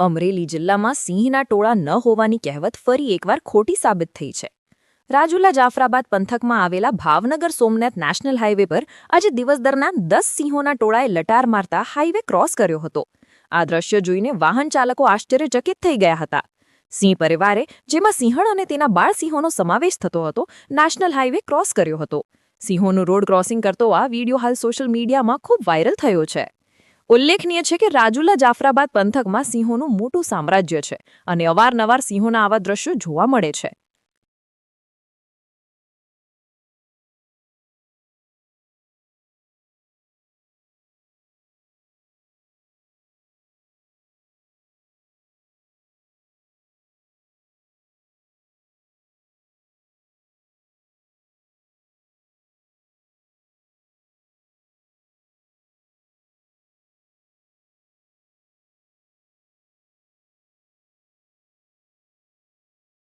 અમરેલી જિલ્લામાં સિંહના ટોળા ન હોવાની કહેવત ફરી એકવાર ખોટી સાબિત થઈ છે. રાજુલા જાફરાબાદ પંથકમાં આવેલા ભાવનગર સોમનાથ નેશનલ હાઇવે પર આજે દિવસ દરમિયાન દસ સિંહોના ટોળાએ લટાર મારતા હાઇવે ક્રોસ કર્યો હતો. આ દ્રશ્ય જોઈને વાહન ચાલકો આશ્ચર્યચકિત થઈ ગયા હતા. સિંહ પરિવારે, જેમાં સિંહણ અને તેના બાળ સિંહોનો સમાવેશ થતો હતો, નેશનલ હાઇવે ક્રોસ કર્યો હતો. સિંહોનું રોડ ક્રોસિંગ કરતો આ વીડિયો હાલ સોશિયલ મીડિયામાં ખૂબ વાયરલ થયો છે. ઉલ્લેખનીય છે કે રાજુલા જાફરાબાદ પંથકમાં સિંહોનું મોટું સામ્રાજ્ય છે અને અવારનવાર સિંહોના આવા દ્રશ્યો જોવા મળે છે.